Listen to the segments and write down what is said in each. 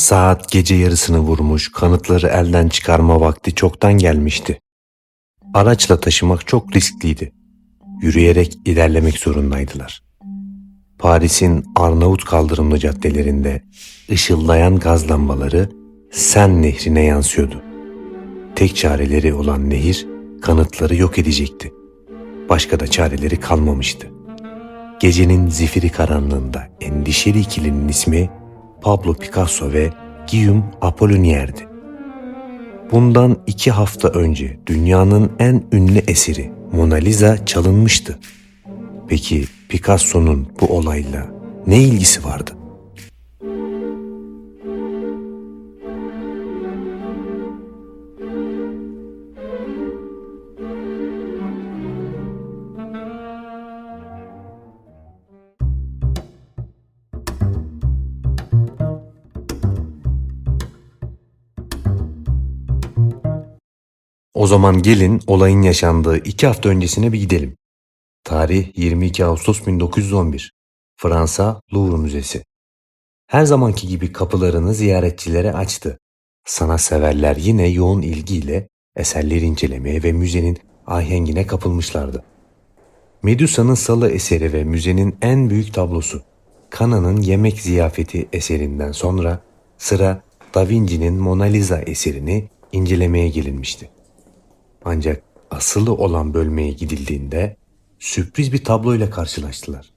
Saat gece yarısını vurmuş, kanıtları elden çıkarma vakti çoktan gelmişti. Araçla taşımak çok riskliydi. Yürüyerek ilerlemek zorundaydılar. Paris'in Arnavut kaldırımlı caddelerinde ışıldayan gaz lambaları Sen nehrine yansıyordu. Tek çareleri olan nehir kanıtları yok edecekti. Başka da çareleri kalmamıştı. Gecenin zifiri karanlığında endişeli ikilinin ismi Pablo Picasso ve Guillaume Apollinaire''di. Bundan iki hafta önce dünyanın en ünlü eseri Mona Lisa çalınmıştı. Peki Picasso'nun bu olayla ne ilgisi vardı? O zaman gelin olayın yaşandığı iki hafta öncesine bir gidelim. Tarih 22 Ağustos 1911. Fransa Louvre Müzesi. Her zamanki gibi kapılarını ziyaretçilere açtı. Sanatseverler yine yoğun ilgiyle eserleri incelemeye ve müzenin ahengine kapılmışlardı. Medusa'nın Salı eseri ve müzenin en büyük tablosu. Kana'nın Yemek Ziyafeti eserinden sonra sıra Da Vinci'nin Mona Lisa eserini incelemeye gelinmişti. Ancak asılı olan bölmeye gidildiğinde sürpriz bir tabloyla karşılaştılar.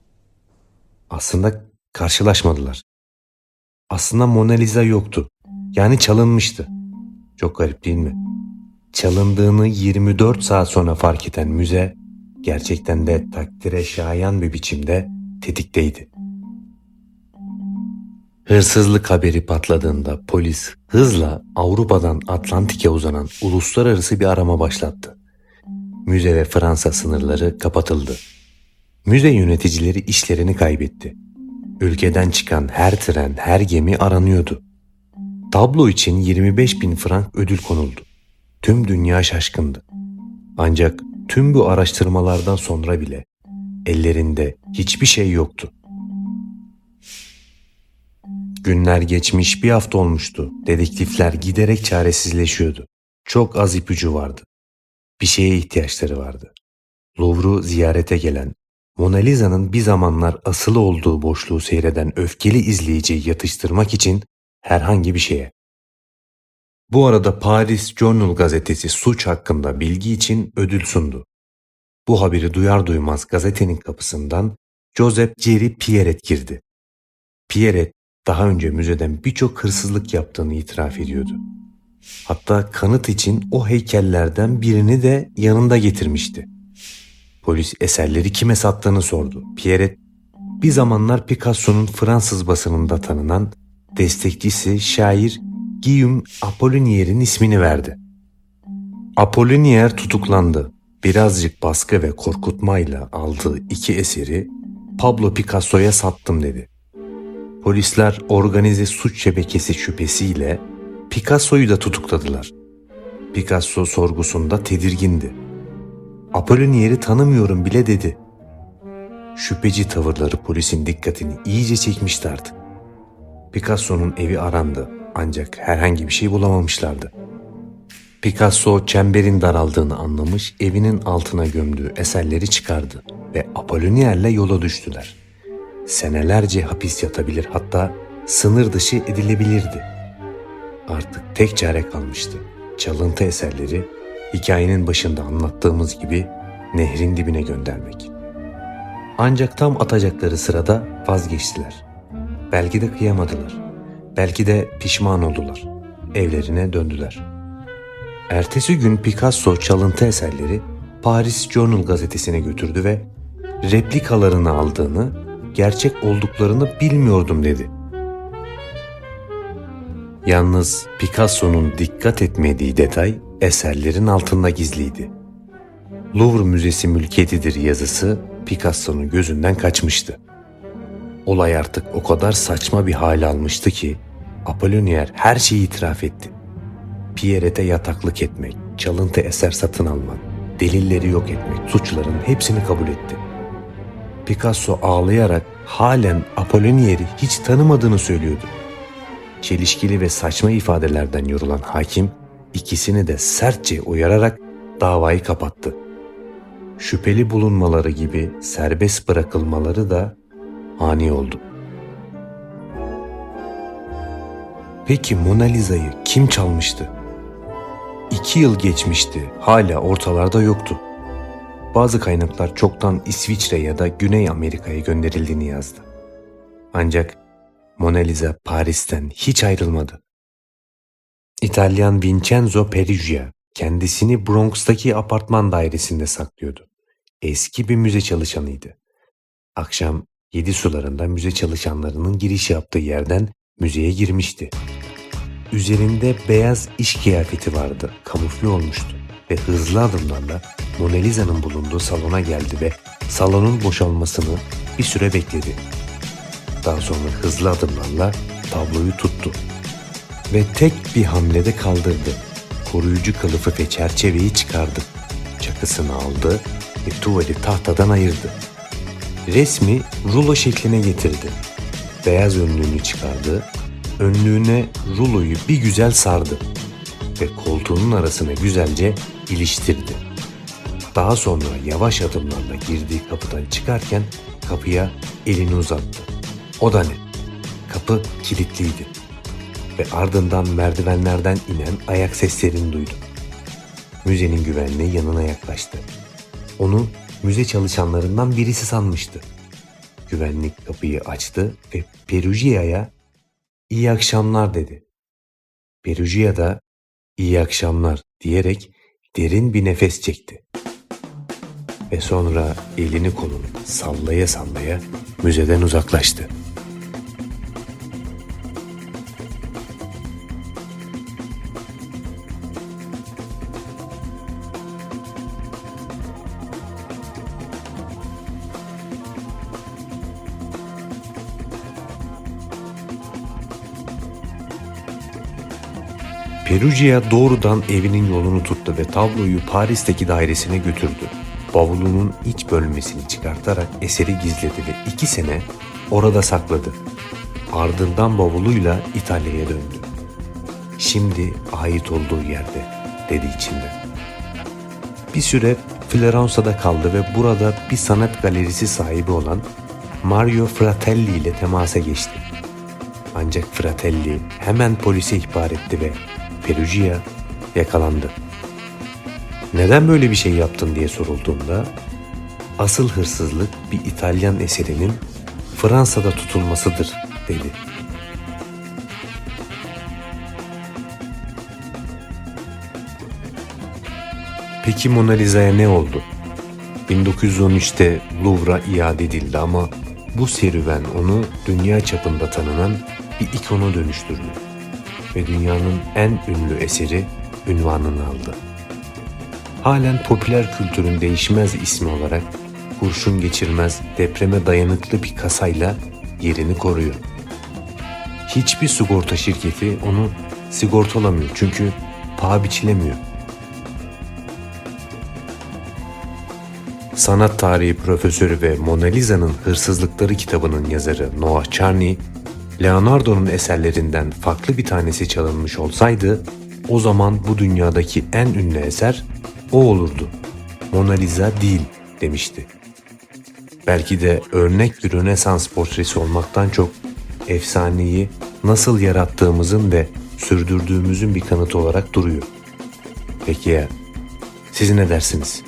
Aslında karşılaşmadılar. Aslında Mona Lisa yoktu. Yani çalınmıştı. Çok garip değil mi? Çalındığını 24 saat sonra fark eden müze gerçekten de takdire şayan bir biçimde tetikteydi. Hırsızlık haberi patladığında polis hızla Avrupa'dan Atlantik'e uzanan uluslararası bir arama başlattı. Müze ve Fransa sınırları kapatıldı. Müze yöneticileri işlerini kaybetti. Ülkeden çıkan her tren, her gemi aranıyordu. Tablo için 25 bin frank ödül konuldu. Tüm dünya şaşkındı. Ancak tüm bu araştırmalardan sonra bile ellerinde hiçbir şey yoktu. Günler geçmiş bir hafta olmuştu. Dedektifler giderek çaresizleşiyordu. Çok az ipucu vardı. Bir şeye ihtiyaçları vardı. Louvre'u ziyarete gelen, Mona Lisa'nın bir zamanlar asılı olduğu boşluğu seyreden öfkeli izleyiciyi yatıştırmak için herhangi bir şeye. Bu arada Paris Journal gazetesi suç hakkında bilgi için ödül sundu. Bu haberi duyar duymaz gazetenin kapısından Joseph Jerry Pierret girdi. Pierret daha önce müzeden birçok hırsızlık yaptığını itiraf ediyordu. Hatta kanıt için o heykellerden birini de yanında getirmişti. Polis eserleri kime sattığını sordu. Pierret bir zamanlar Picasso'nun Fransız basınında tanınan destekçisi şair Guillaume Apollinaire''in ismini verdi. Apollinaire tutuklandı. Birazcık baskı ve korkutmayla aldığı iki eseri Pablo Picasso'ya sattım dedi. Polisler organize suç şebekesi şüphesiyle Picasso'yu da tutukladılar. Picasso sorgusunda tedirgindi. Apollinaire tanımıyorum bile dedi. Şüpheci tavırları polisin dikkatini iyice çekmişti artık. Picasso'nun evi arandı ancak herhangi bir şey bulamamışlardı. Picasso çemberin daraldığını anlamış, evinin altına gömdüğü eserleri çıkardı ve Apollinaire yola düştüler. Senelerce hapis yatabilir hatta sınır dışı edilebilirdi. Artık tek çare kalmıştı. Çalıntı eserleri hikayenin başında anlattığımız gibi nehrin dibine göndermek. Ancak tam atacakları sırada vazgeçtiler. Belki de kıyamadılar. Belki de pişman oldular. Evlerine döndüler. Ertesi gün Picasso çalıntı eserleri Paris Journal gazetesine götürdü ve replikalarını aldığını, gerçek olduklarını bilmiyordum dedi. Yalnız Picasso'nun dikkat etmediği detay eserlerin altında gizliydi. Louvre Müzesi mülkiyetidir yazısı Picasso'nun gözünden kaçmıştı. Olay artık o kadar saçma bir hale almıştı ki Apollinaire her şeyi itiraf etti. Pierret'e yataklık etmek, çalıntı eser satın almak, delilleri yok etmek suçların hepsini kabul etti. Picasso ağlayarak halen Apollinaire'i hiç tanımadığını söylüyordu. çelişkili ve saçma ifadelerden yorulan hakim ikisini de sertçe uyararak davayı kapattı. Şüpheli bulunmaları gibi serbest bırakılmaları da ani oldu. Peki Mona Lisa'yı kim çalmıştı? İki yıl geçmişti, hala ortalarda yoktu. Bazı kaynaklar çoktan İsviçre ya da Güney Amerika'ya gönderildiğini yazdı. Ancak Mona Lisa Paris'ten hiç ayrılmadı. İtalyan Vincenzo Perugia kendisini Bronx'taki apartman dairesinde saklıyordu. Eski bir müze çalışanıydı. Akşam yedi sularında müze çalışanlarının giriş yaptığı yerden müzeye girmişti. Üzerinde beyaz iş kıyafeti vardı, kamufle olmuştu ve hızlı adımlarla Mona Lisa'nın bulunduğu salona geldi ve salonun boşalmasını bir süre bekledi. Daha sonra hızlı adımlarla tabloyu tuttu ve tek bir hamlede kaldırdı. Koruyucu kılıfı ve çerçeveyi çıkardı. Çakısını aldı ve tuvali tahtadan ayırdı. Resmi rulo şekline getirdi. Beyaz önlüğünü çıkardı. Önlüğüne ruloyu bir güzel sardı ve koltuğunun arasına güzelce iliştirdi. Daha sonra yavaş adımlarla girdiği kapıdan çıkarken kapıya elini uzattı. O da ne? Kapı kilitliydi ve ardından merdivenlerden inen ayak seslerini duydu. Müzenin güvenliği yanına yaklaştı. Onu müze çalışanlarından birisi sanmıştı. Güvenlik kapıyı açtı ve Perugia'ya iyi akşamlar dedi. Perugia da iyi akşamlar diyerek derin bir nefes çekti. Ve sonra elini kolunu sallaya sallaya müzeden uzaklaştı. Perugia doğrudan evinin yolunu tuttu ve tabloyu Paris'teki dairesine götürdü. Bavulunun iç bölmesini çıkartarak eseri gizledi ve iki sene orada sakladı. Ardından bavuluyla İtalya'ya döndü. Şimdi ait olduğu yerde dedi içinde. Bir süre Floransa'da kaldı ve burada bir sanat galerisi sahibi olan Mario Fratelli ile temasa geçti. Ancak Fratelli hemen polise ihbar etti ve Perugia yakalandı. Neden böyle bir şey yaptın diye sorulduğunda asıl hırsızlık bir İtalyan eserinin Fransa'da tutulmasıdır dedi. Peki Mona Lisa'ya ne oldu? 1913'te Louvre'a iade edildi ama bu serüven onu dünya çapında tanınan bir ikona dönüştürdü ve dünyanın en ünlü eseri ünvanını aldı. Halen popüler kültürün değişmez ismi olarak kurşun geçirmez, depreme dayanıklı bir kasayla yerini koruyor. Hiçbir sigorta şirketi onu sigortalamıyor çünkü paha biçilemiyor. Sanat tarihi profesörü ve Mona Lisa'nın Hırsızlıkları kitabının yazarı Noah Charney, Leonardo'nun eserlerinden farklı bir tanesi çalınmış olsaydı, o zaman bu dünyadaki en ünlü eser o olurdu. Mona Lisa değil demişti. Belki de örnek bir Rönesans portresi olmaktan çok efsaneyi nasıl yarattığımızın ve sürdürdüğümüzün bir kanıtı olarak duruyor. Peki ya siz ne dersiniz?